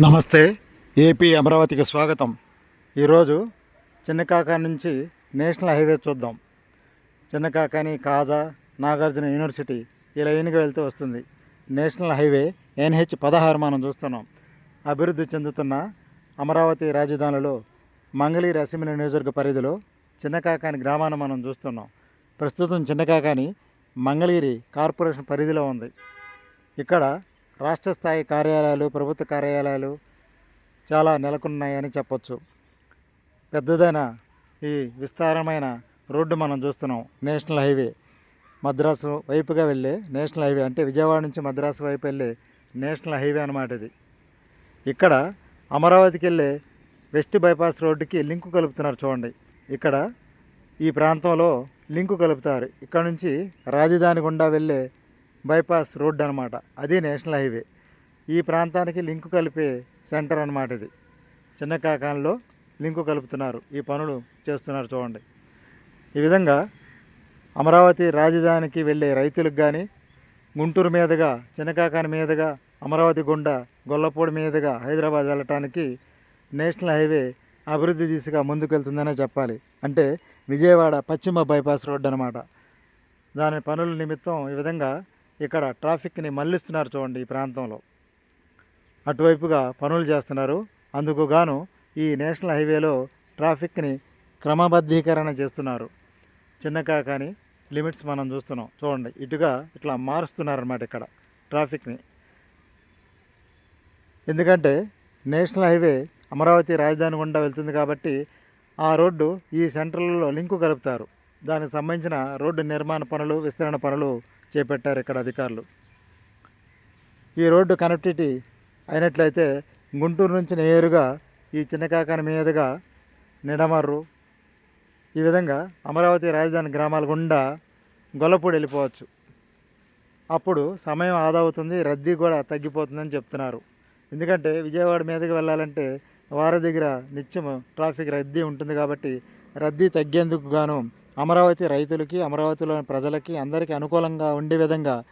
నమస్తే. ఏపీ అమరావతికి స్వాగతం. ఈరోజు చిన్నకాకా నుంచి నేషనల్ హైవే చూద్దాం. చిన్నకాకాని కాజా నాగార్జున యూనివర్సిటీ ఇలా లైన్గా వెళ్తూ వస్తుంది. నేషనల్ హైవే ఎన్హెచ్ పదహారు మనం చూస్తున్నాం. అభివృద్ధి చెందుతున్న అమరావతి రాజధానిలో మంగళగిరి అసెంబ్లీ నియోజకవర్గ పరిధిలో చిన్నకాకాని గ్రామాన్ని మనం చూస్తున్నాం. ప్రస్తుతం చిన్నకాకాని మంగళగిరి కార్పొరేషన్ పరిధిలో ఉంది. ఇక్కడ రాష్ట్ర స్థాయి కార్యాలయాలు ప్రభుత్వ కార్యాలయాలు చాలా నెలకొన్నాయని చెప్పొచ్చు. పెద్దదైన ఈ విస్తారమైన రోడ్డు మనం చూస్తున్నాం. National highway. మద్రాసు వైపుగా వెళ్ళే నేషనల్ హైవే అంటే విజయవాడ నుంచి మద్రాసు వైపు వెళ్ళే నేషనల్ హైవే అన్నమాట ఇది. ఇక్కడ అమరావతికి వెళ్ళే వెస్ట్ బైపాస్ రోడ్డుకి లింకు కలుపుతున్నారు చూడండి. ఇక్కడ ఈ ప్రాంతంలో లింకు కలుపుతారు. ఇక్కడ నుంచి రాజధాని గుండా వెళ్ళే బైపాస్ రోడ్ అనమాట అది నేషనల్ హైవే. ఈ ప్రాంతానికి లింకు కలిపే సెంటర్ అనమాట ఇది. చిన్న కాకాంలో లింకు కలుపుతున్నారు. ఈ పనులు చేస్తున్నారు చూడండి. ఈ విధంగా అమరావతి రాజధానికి వెళ్ళే రైతులకు కానీ గుంటూరు మీదుగా చిన్నకాకాని మీదుగా అమరావతి గుండా గొల్లపూడి మీదుగా హైదరాబాద్ వెళ్ళటానికి నేషనల్ హైవే అభివృద్ధి దిశగా ముందుకెళ్తుందనే చెప్పాలి. అంటే విజయవాడ పశ్చిమ బైపాస్ రోడ్ అనమాట దాని పనుల నిమిత్తం ఈ విధంగా ఇక్కడ ట్రాఫిక్ని మళ్ళిస్తున్నారు చూడండి ఈ ప్రాంతంలో. అటువైపుగా పనులు చేస్తున్నారు. అందుకు గాను ఈ నేషనల్ హైవేలో ట్రాఫిక్ని క్రమబద్ధీకరణ చేస్తున్నారు. చిన్నగా కానీ లిమిట్స్ మనం చూస్తున్నాం. చూడండి ఇటుగా ఇట్లా మారుస్తున్నారన్నమాట ఇక్కడ ట్రాఫిక్ని. ఎందుకంటే నేషనల్ హైవే అమరావతి రాజధాని గుండా వెళ్తుంది కాబట్టి ఆ రోడ్డు ఈ సెంట్రల్లో లింకు కలుపుతారు. దానికి సంబంధించిన రోడ్డు నిర్మాణ పనులు విస్తరణ పనులు చేపట్టారు ఇక్కడ అధికారులు. ఈ రోడ్డు కనెక్టివిటీ అయినట్లయితే గుంటూరు నుంచి నేరుగా ఈ చిన్నకాకాని మీదుగా నిడమర్రు ఈ విధంగా అమరావతి రాజధాని గ్రామాల గుండా గొల్లపూడి వెళ్ళిపోవచ్చు. అప్పుడు సమయం ఆదా అవుతుంది రద్దీ కూడా తగ్గిపోతుందని చెప్తున్నారు. ఎందుకంటే విజయవాడ మీదకి వెళ్ళాలంటే వారి దగ్గర నిత్యం ట్రాఫిక్ రద్దీ ఉంటుంది కాబట్టి రద్దీ తగ్గేందుకు గాను అమరావతి రైతులకి అమరావతిలోని ప్రజలకి అందరికీ అనుకూలంగా ఉండే విధంగా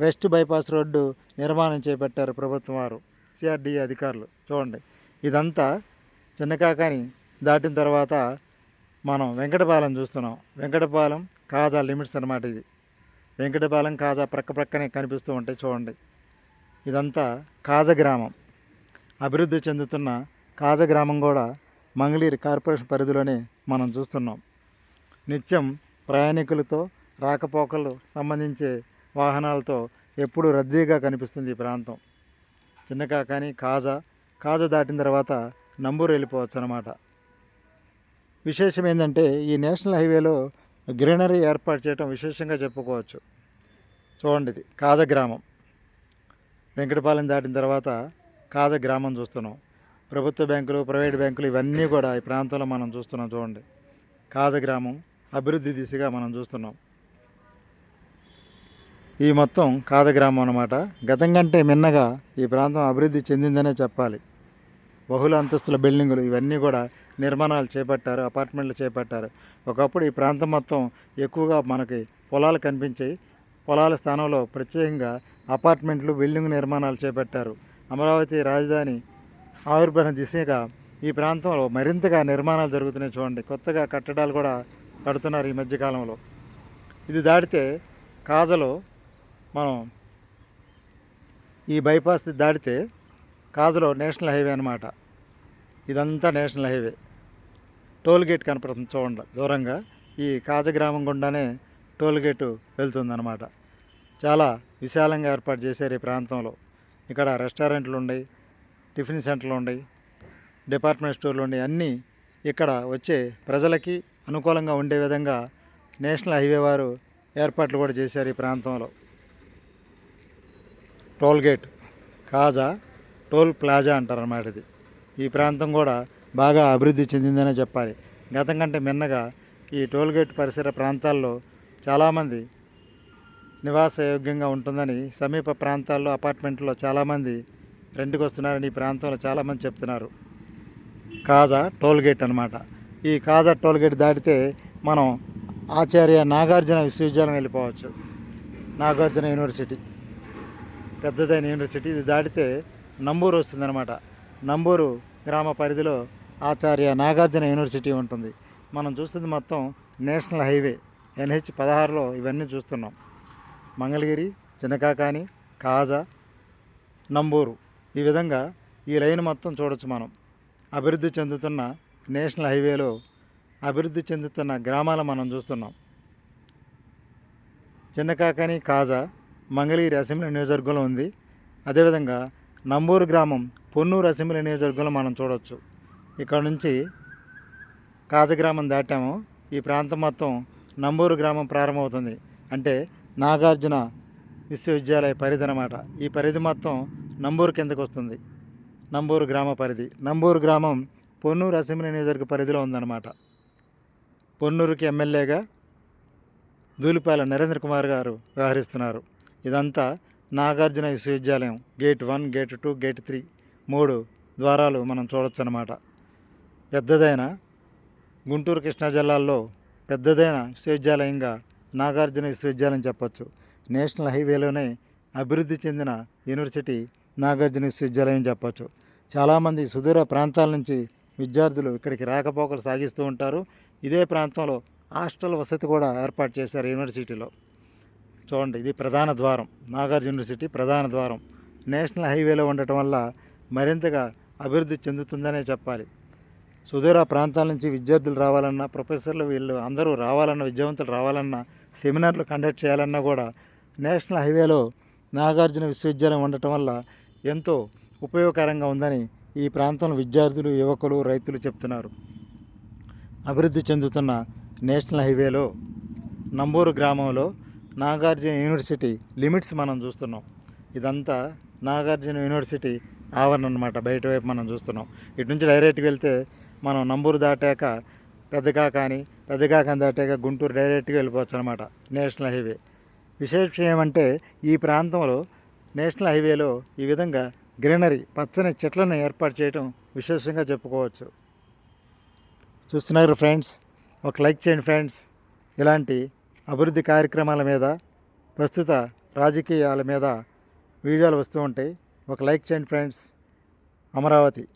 వెస్ట్ బైపాస్ రోడ్డు నిర్మాణం చేపట్టారు ప్రభుత్వం వారు సిఆర్డీ అధికారులు. చూడండి ఇదంతా చిన్నకాకాని దాటిన తర్వాత మనం వెంకటపాలెం చూస్తున్నాం. వెంకటపాలెం కాజా లిమిట్స్ అనమాట ఇది. వెంకటపాలెం కాజా ప్రక్క ప్రక్కనే కనిపిస్తూ ఉంటాయి చూడండి ఇదంతా కాజ గ్రామం. అభివృద్ధి చెందుతున్న కాజ గ్రామం కూడా మంగళీరు కార్పొరేషన్ పరిధిలోనే మనం చూస్తున్నాం. నిత్యం ప్రయాణికులతో రాకపోకలు సంబంధించే వాహనాలతో ఎప్పుడు రద్దీగా కనిపిస్తుంది ఈ ప్రాంతం. చిన్నకాకాని కాజా కాజా దాటిన తర్వాత నంబూరు వెళ్ళిపోవచ్చు అనమాట విశేషం ఏంటంటే ఈ నేషనల్ హైవేలో గ్రీనరీ ఏర్పాటు చేయడం విశేషంగా చెప్పుకోవచ్చు. చూడండి ఇది కాజ గ్రామం. వెంకటపాలెం దాటిన తర్వాత కాజ గ్రామం చూస్తున్నాం. ప్రభుత్వ బ్యాంకులు ప్రైవేట్ బ్యాంకులు ఇవన్నీ కూడా ఈ ప్రాంతంలో మనం చూస్తున్నాం చూడండి. కాజ గ్రామం అభివృద్ధి దిశగా మనం చూస్తున్నాం. ఈ మొత్తం కాద గ్రామం అన్నమాట. గతం కంటే మిన్నగా ఈ ప్రాంతం అభివృద్ధి చెందిందనే చెప్పాలి. బహుళ అంతస్తుల బిల్డింగులు ఇవన్నీ కూడా నిర్మాణాలు చేపట్టారు అపార్ట్మెంట్లు చేపట్టారు. ఒకప్పుడు ఈ ప్రాంతం మొత్తం ఎక్కువగా మనకి పొలాలు కనిపించాయి. పొలాల స్థానంలో ప్రత్యేకంగా అపార్ట్మెంట్లు బిల్డింగ్ నిర్మాణాలు చేపట్టారు. అమరావతి రాజధాని ఆవిర్భవన దిశగా ఈ ప్రాంతంలో మరింతగా నిర్మాణాలు జరుగుతున్నాయి చూడండి. కొత్తగా కట్టడాలు కూడా కడుతున్నారు ఈ మధ్యకాలంలో. ఇది దాటితే కాజలో మనం ఈ బైపాస్ దాటితే కాజలో నేషనల్ హైవే అనమాట ఇదంతా నేషనల్ హైవే. టోల్ గేట్ కనపడుతుంది చూడండి దూరంగా. ఈ కాజ గ్రామం గుండానే టోల్ గేటు వెళ్తుందన్నమాట. చాలా విశాలంగా ఏర్పాటు చేశారు ఈ ప్రాంతంలో. ఇక్కడ రెస్టారెంట్లు ఉన్నాయి టిఫిన్ సెంటర్లు ఉన్నాయి డిపార్ట్మెంట్ స్టోర్లు ఉన్నాయి. అన్నీ ఇక్కడ వచ్చే ప్రజలకి అనుకూలంగా ఉండే విధంగా నేషనల్ హైవే వారు ఏర్పాట్లు కూడా చేశారు ఈ ప్రాంతంలో. టోల్గేట్ కాజా టోల్ ప్లాజా అంటారు అన్నమాట ఇది. ఈ ప్రాంతం కూడా బాగా అభివృద్ధి చెందిందనే చెప్పాలి. గతం కంటే మిన్నగా ఈ టోల్గేట్ పరిసర ప్రాంతాల్లో చాలామంది నివాస యోగ్యంగా ఉంటుందని సమీప ప్రాంతాల్లో అపార్ట్మెంట్లో చాలామంది రెంట్కి వస్తున్నారని ఈ ప్రాంతంలో చాలామంది చెప్తున్నారు. కాజా టోల్గేట్ అనమాట ఈ కాజా టోల్గేట్ దాటితే మనం ఆచార్య నాగార్జున విశ్వవిద్యాలయం వెళ్ళిపోవచ్చు. నాగార్జున యూనివర్సిటీ. పెద్దదైన యూనివర్సిటీ. ఇది దాటితే నంబూరు వస్తుందన్నమాట. నంబూరు గ్రామ పరిధిలో ఆచార్య నాగార్జున యూనివర్సిటీ ఉంటుంది. మనం చూస్తుంది మొత్తం నేషనల్ హైవే. ఎన్హెచ్ పదహారులో ఇవన్నీ చూస్తున్నాం. మంగళగిరి చిన్నకాకాని కాజా నంబూరు. ఈ విధంగా ఈ లైన్ మొత్తం చూడొచ్చు మనం. అభివృద్ధి చెందుతున్న నేషనల్ హైవేలో అభివృద్ధి చెందుతున్న గ్రామాలు మనం చూస్తున్నాం. చిన్నకాకని కాజా మంగళగిరి అసెంబ్లీ నియోజకవర్గంలో ఉంది. అదేవిధంగా నంబూరు గ్రామం పొన్నూరు అసెంబ్లీ నియోజకవర్గంలో మనం చూడవచ్చు ఇక్కడ నుంచి కాజ గ్రామం దాటాము. ఈ ప్రాంతం మొత్తం నంబూరు గ్రామం ప్రారంభమవుతుంది. అంటే నాగార్జున విశ్వవిద్యాలయ పరిధి అన్నమాట. ఈ పరిధి మొత్తం నంబూరు కిందకు వస్తుంది. నంబూరు గ్రామ పరిధి. నంబూరు గ్రామం పొన్నూరు అసెంబ్లీ నియోజకవర్గ పరిధిలో ఉందన్నమాట. పొన్నూరుకి ఎమ్మెల్యేగా దూలిపాల నరేంద్ర కుమార్ గారు వ్యవహరిస్తున్నారు. ఇదంతా నాగార్జున విశ్వవిద్యాలయం gate one gate two gate three మూడు ద్వారాలు మనం చూడొచ్చు అన్నమాట పెద్దదైన గుంటూరు కృష్ణా జిల్లాల్లో పెద్దదైన విశ్వవిద్యాలయంగా నాగార్జున విశ్వవిద్యాలయం చెప్పొచ్చు. నేషనల్ హైవేలోనే అభివృద్ధి చెందిన యూనివర్సిటీ నాగార్జున విశ్వవిద్యాలయం చెప్పొచ్చు. చాలామంది సుదూర ప్రాంతాల నుంచి విద్యార్థులు ఇక్కడికి రాకపోకలు సాగిస్తూ ఉంటారు. ఇదే ప్రాంతంలో హాస్టల్ వసతి కూడా ఏర్పాటు చేశారు యూనివర్సిటీలో. చూడండి ఇది ప్రధాన ద్వారం. నాగార్జున యూనివర్సిటీ ప్రధాన ద్వారం. నేషనల్ హైవేలో ఉండటం వల్ల మరింతగా అభివృద్ధి చెందుతుందనే చెప్పాలి. సుదూర ప్రాంతాల నుంచి విద్యార్థులు రావాలన్నా ప్రొఫెసర్లు వీళ్ళు అందరూ రావాలన్నా విద్యావంతులు రావాలన్నా సెమినార్లు కండక్ట్ చేయాలన్నా కూడా నేషనల్ హైవేలో నాగార్జున విశ్వవిద్యాలయం ఉండటం వల్ల ఎంతో ఉపయోగకరంగా ఉందని ఈ ప్రాంతంలో విద్యార్థులు యువకులు రైతులు చెప్తున్నారు. అభివృద్ధి చెందుతున్న నేషనల్ హైవేలో నంబూరు గ్రామంలో నాగార్జున యూనివర్సిటీ లిమిట్స్ మనం చూస్తున్నాం. ఇదంతా నాగార్జున యూనివర్సిటీ ఆవరణ అనమాట బయట వైపు మనం చూస్తున్నాం. ఇటు నుంచి డైరెక్ట్గా వెళ్తే మనం నంబూరు దాటాక పెద్దగా కానీ పెద్దగా కానీ దాటాక గుంటూరు డైరెక్ట్గా వెళ్ళిపోవచ్చు అనమాట నేషనల్ హైవే. విశేషం ఏమంటే ఈ ప్రాంతంలో నేషనల్ హైవేలో ఈ విధంగా గ్రీనరీ పచ్చని చెట్లను ఏర్పాటు చేయడం విశేషంగా చెప్పుకోవచ్చు. చూస్తున్నారు ఫ్రెండ్స్? ఒక లైక్ చేయండి ఫ్రెండ్స్. ఇలాంటి అభివృద్ధి కార్యక్రమాల మీద ప్రస్తుత రాజకీయాల మీద వీడియోలు వస్తూ ఉంటాయి. ఒక లైక్ చేయండి ఫ్రెండ్స్. అమరావతి.